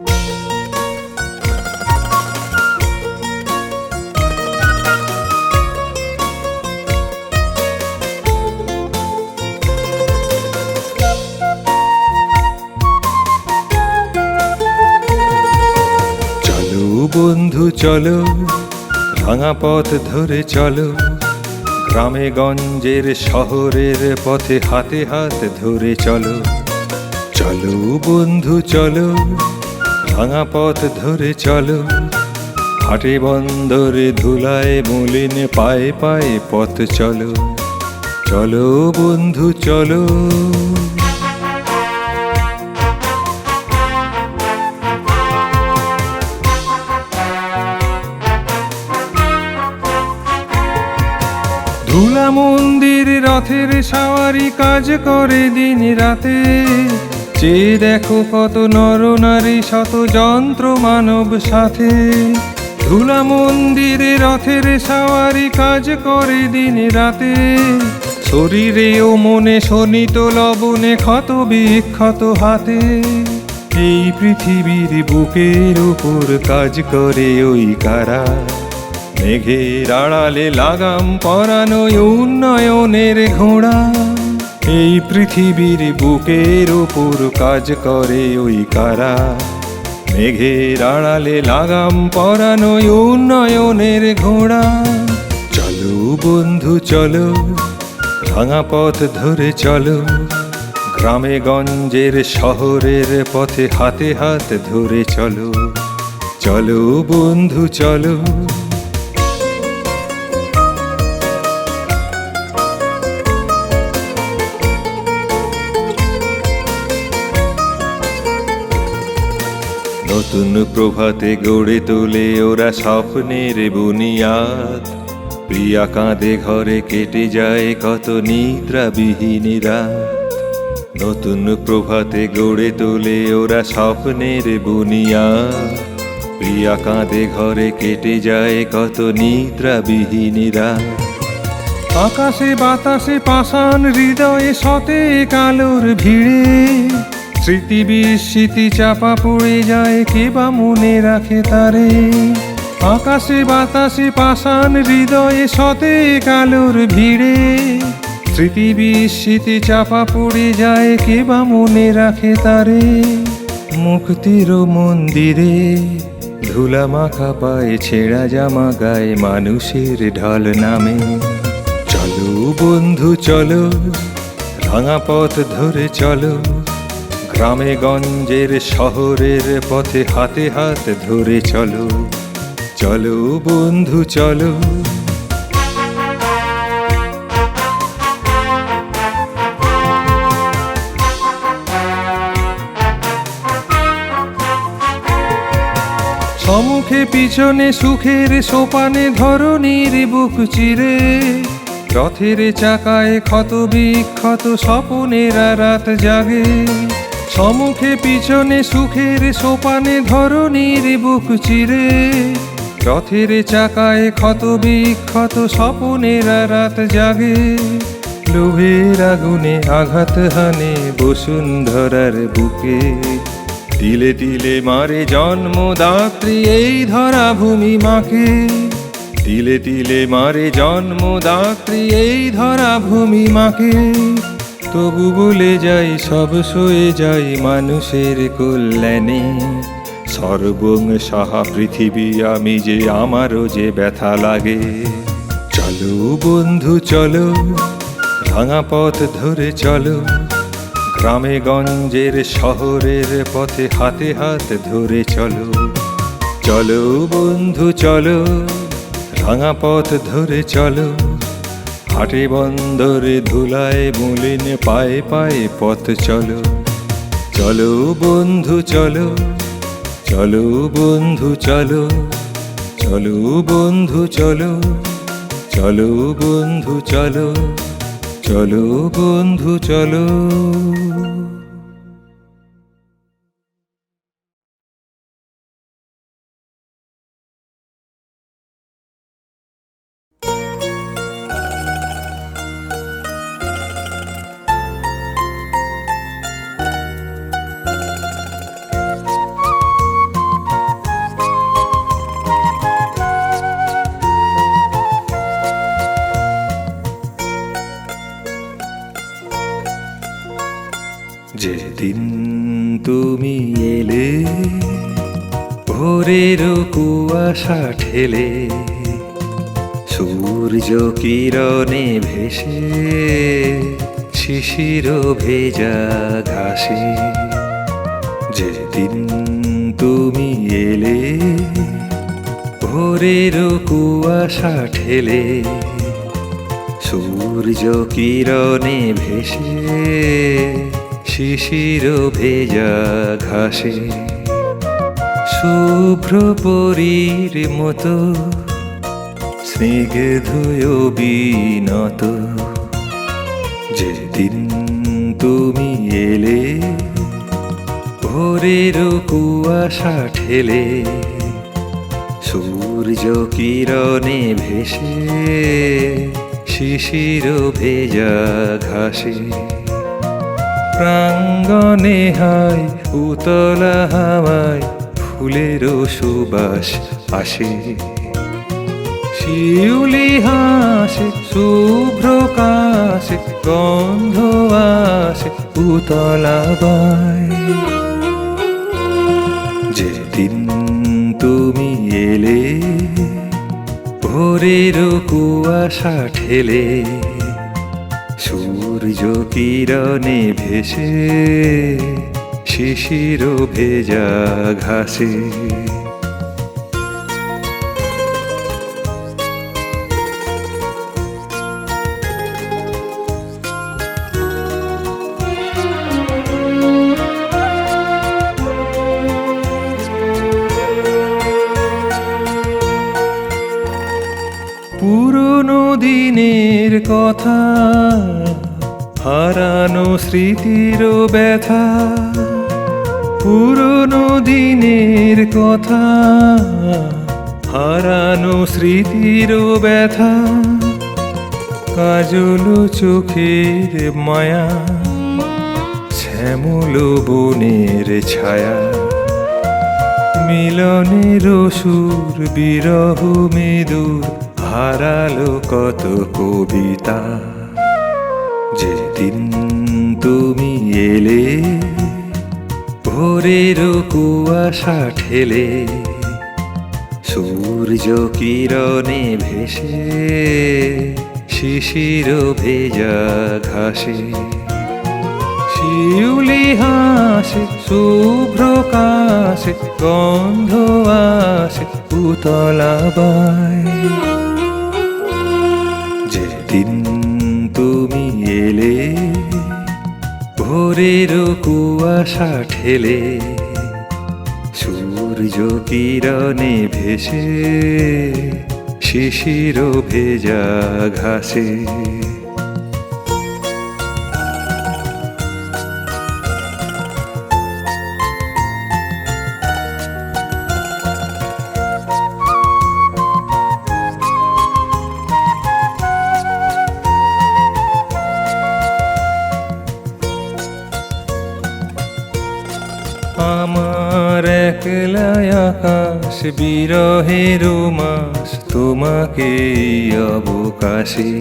চলো বন্ধু, চলো। ভাঙা পথ ধরে চলো। গ্রামে গঞ্জের শহরের পথে হাতে হাত ধরে চলো। চলো বন্ধু, চলো। ভাঙা পথ ধরে চলো। হাটে বন্দরে ধুলায় মলিন পায়ে পায়ে পথ চলো। চলো বন্ধু, চলো। ধুলা মন্দির রথের সাওয়ারি কাজ করে দিন রাতে চেয়ে দেখো কত নর নারী, শত যন্ত্র মানব সাথে। ধুলা মন্দিরে রথের সাওয়ারি কাজ করে দিন রাতে। শরীরে ও মনে শোনিত লবণে ক্ষত বিক্ষত হাতে। এই পৃথিবীর বুকের উপর কাজ করে ওই কারা? মেঘের আড়ালে লাগাম পরানো উন্নয়নের ঘোড়া। এই পৃথিবীর বুকের ওপর কাজ করে ওই কারা। মেঘের আড়ালে লাগাম পরানো উন্নয়নের ঘোড়া। চলো বন্ধু, চলো, ভাঙা পথ ধরে চলো। গ্রামে গঞ্জের শহরের পথে হাতে হাত ধরে চলো। চলো বন্ধু, চলো নতুন প্রভাতে গড়ে তোলে ওরা স্বপ্নের বুনিয়াদ। প্রিয়া কাঁধে ঘরে কেটে যায় কত নিদ্রাবিহীন রাত। নতুন প্রভাতে গড়ে তোলে ওরা স্বপ্নের বুনিয়াদ। প্রিয়া কাঁধে ঘরে কেটে যায় কত নিদ্রাবিহীন রাত। আকাশে বাতাসে পাষাণ, হৃদয়ে সতে কালোর ভিড়ে। স্মৃতি বিস্মৃতি চাপা পড়ে যায়, কে বা মনে রাখে তারে? আকাশে বাতাসে পাষাণ হৃদয়ে সতে কালোর ভিড়ে। স্মৃতি বিস্মৃতি চাপা পড়ে যায়, কে বা মনে রাখে তারে? মুক্তির মন্দিরে ধুলা মাখা পায়ে ছেঁড়া জামা গায়ে মানুষের ঢল নামে। চলো বন্ধু, চলো, রাঙা পথ ধরে চলো। গ্রামে গঞ্জের শহরের পথে হাতে হাত ধরে চলো চলো বন্ধু, চলো। সমুখে, পিছনে, সুখের সোপানে ধরনীর বুক চিরে, রথের চাকায় ক্ষত বিক্ষত স্বপনেরা রাত জাগে। সমুখে পিছনে, সুখের সোপানে ধরনীর বুক চিরে। রথের চাকায় ক্ষত বিক্ষত স্বপনেরা রাত জাগে। লোভের আগুনে আঘাত হানে বসুন্ধরার বুকে। তিলে তিলে মারে জন্মদাত্রী এই ধরা ভূমি মাকে। তিলে তিলে মারে জন্মদাত্রী এই ধরা ভূমি মাকে। তবু বলে যাই, সব সয়ে যাই মানুষের কল্যাণে। সর্বং সাহা পৃথিবী, আমি যে আমারও যে ব্যথা লাগে। চলো বন্ধু, চলো, ভাঙা পথ ধরে চলো। গ্রামে গঞ্জের শহরের পথে হাতে হাত ধরে চলো। চলো বন্ধু, চলো, ভাঙা পথ ধরে চলো। হাটে বন্দরে ধুলায় মলিন পায়ে পায়ে পথ চলো। চলো বন্ধু, চলো। চলো বন্ধু, চলো। চলো বন্ধু, চলো। চলো বন্ধু, চলো। চলো বন্ধু, চলো। ভোরের কুয়াশা ঠেলে সূর্য কিরণে ভেসে শিশির ভেজা ঘাসে। যেদিন তুমি এলে ভোরের কুয়াশা ঠেলে সূর্য কিরণে ভেসে শিশির ভেজা ঘাসে। শুভ্র পরীর মতো স্নিগ্ধয় বিনত। যেদিন তুমি এলে, ভোরের কুয়াশা ঠেলে, সূর্য কিরণে ভেসে, শিশির ভেজা ঘাসে। প্রাঙ্গণে হায়, উতলা হাওয়ায় ফুলের সুবাস আসে। শিউলি হাসে, শুভ্র কাশে, গন্ধ আসে বায়। যেদিন তুমি এলে, ভোরের কুয়াশা ঠেলে, সূর্য কিরণে ভেসে শিশির ভেজা ঘাসে। পুরনো দিনের কথা হারানো স্মৃতির ব্যথা। পুরনো দিনের কথা, হারানো স্মৃতির ব্যথা, কাজল চোখের মায়া, শ্যামল বনের ছায়া, মিলনের সুর বিরহ মেদুর হারালো কত কবিতা, যেদিন তুমি এলে ভোরের কুয়াশা ঠেলে সূর্য কিরণে ভেসে শিশির ভেজা ঘাসে। শিউলি হাসে, শুভ্র কাশে, গন্ধ আসে, উতলা বায়। ভোরের কুয়াশা ঠেলে সূর্য কিরণে ভেসে শিশির ভেজা ঘাসে। বিরহের মাস তোমাকে অবকাশে।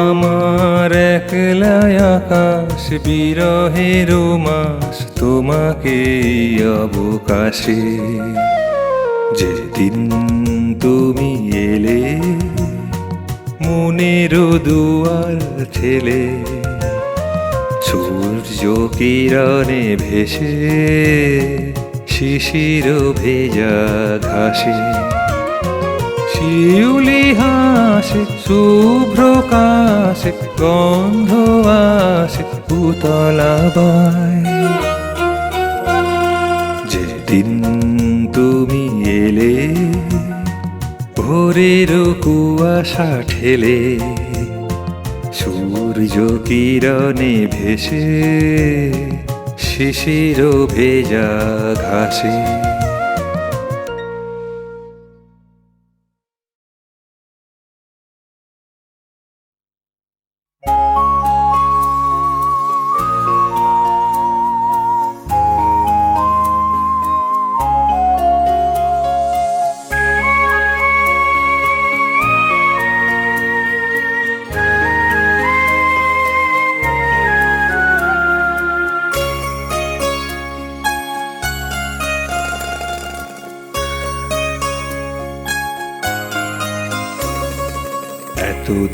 আমার একলা আকাশ বিরহের মাস তোমাকে অবকাশে। যেদিন তুমি এলে, মনের দুয়ার ঠেলে সূর্য কিরণে ভেসে শিশির ভেজা ঘাসে। শিউলি হাসে, শুভ্র কাশে, গন্ধ আসে উতলা বায়। যেদিন তুমি এলে, ভোরের কুয়াশা ঠেলে সূর্য কিরণে ভেসে শিশির ভেজা ঘাসে।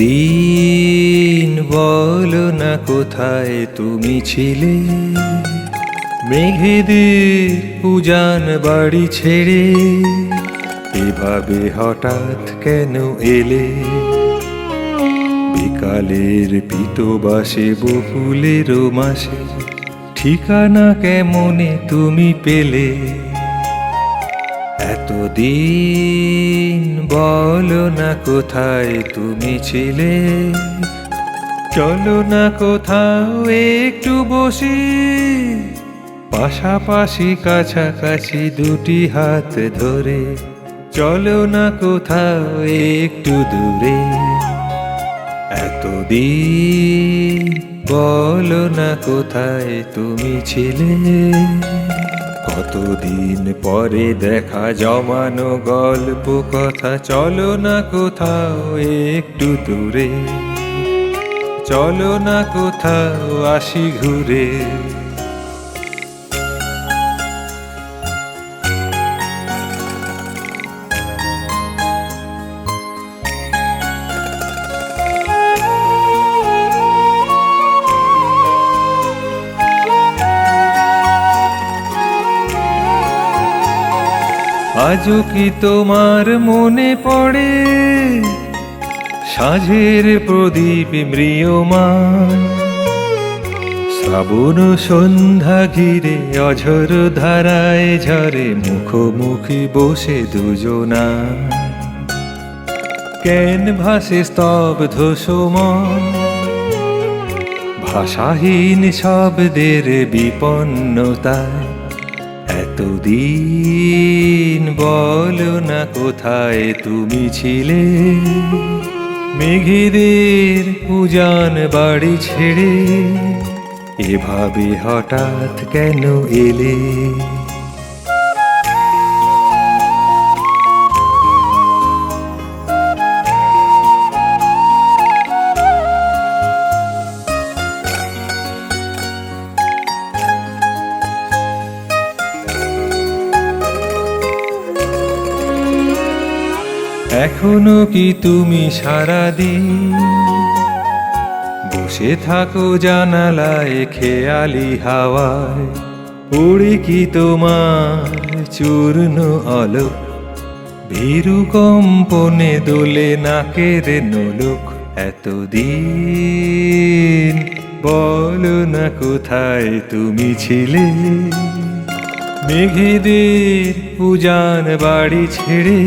এতদিন বলো না কোথায় তুমি ছিলে। মেঘেদের উজান বাড়ি ছেড়ে এভাবে হঠাৎ কেন এলে? বিকালের পিতবাসে বকুলের মাসে ঠিকানা কেমনে তুমি পেলে? এতদিন বলো না কোথায় তুমি ছিলে। চলো না কোথাও একটু বসি। পাশাপাশি কাছাকাছি দুটি হাত ধরে। চলো না কোথাও একটু দূরে। এতদিন বলো না কোথায় তুমি ছিলে। কতদিন পরে দেখা জমানো গল্প, কথা চলো না কোথাও একটু দূরে। চলো না কোথাও আসি ঘুরে। আজও কি তোমার মনে পড়ে? সাঁঝের প্রদীপ মৃয়মান শ্রাবণ সন্ধ্যা ঘিরে অঝর ধারায় ঝরে মুখোমুখি বসে দুজনা। কেন ভাসে স্তব্ধ সময় ভাষাহীন শব্দের বিপন্নতায় এতদিন বলো না কোথায় তুমি ছিলে? মেঘিদের উজান বাড়ি ছেড়ে এভাবে হঠাৎ কেন এলে? এখনও কি তুমি সারাদিন বসে থাকো জানালায় খেয়ালি হাওয়ায়? উড়ে কি তোমার চূর্ণ আলো? ভীরু কম্পনে দোলে নাকের নোলক এতদিন। বলো না কোথায় তুমি ছিলে? মেঘেদের উজান বাড়ি ছেড়ে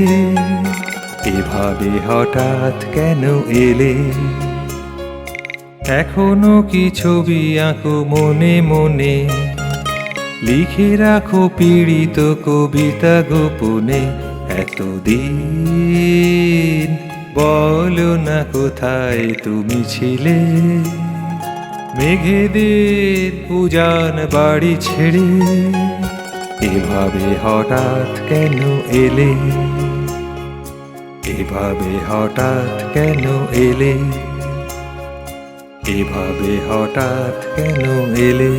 এভাবে হঠাৎ কেন এলে? এখনও কি ছবি আঁকো মনে মনে? লিখে রাখো পীড়িত কবিতা গোপনে। এতদিন বলো না কোথায় তুমি ছিলে? মেঘেদের উজান বাড়ি ছেড়ে। এভাবে হঠাৎ কেন এলে? এভাবে হঠাৎ কেন এলে? এভাবে হঠাৎ কেন এলে?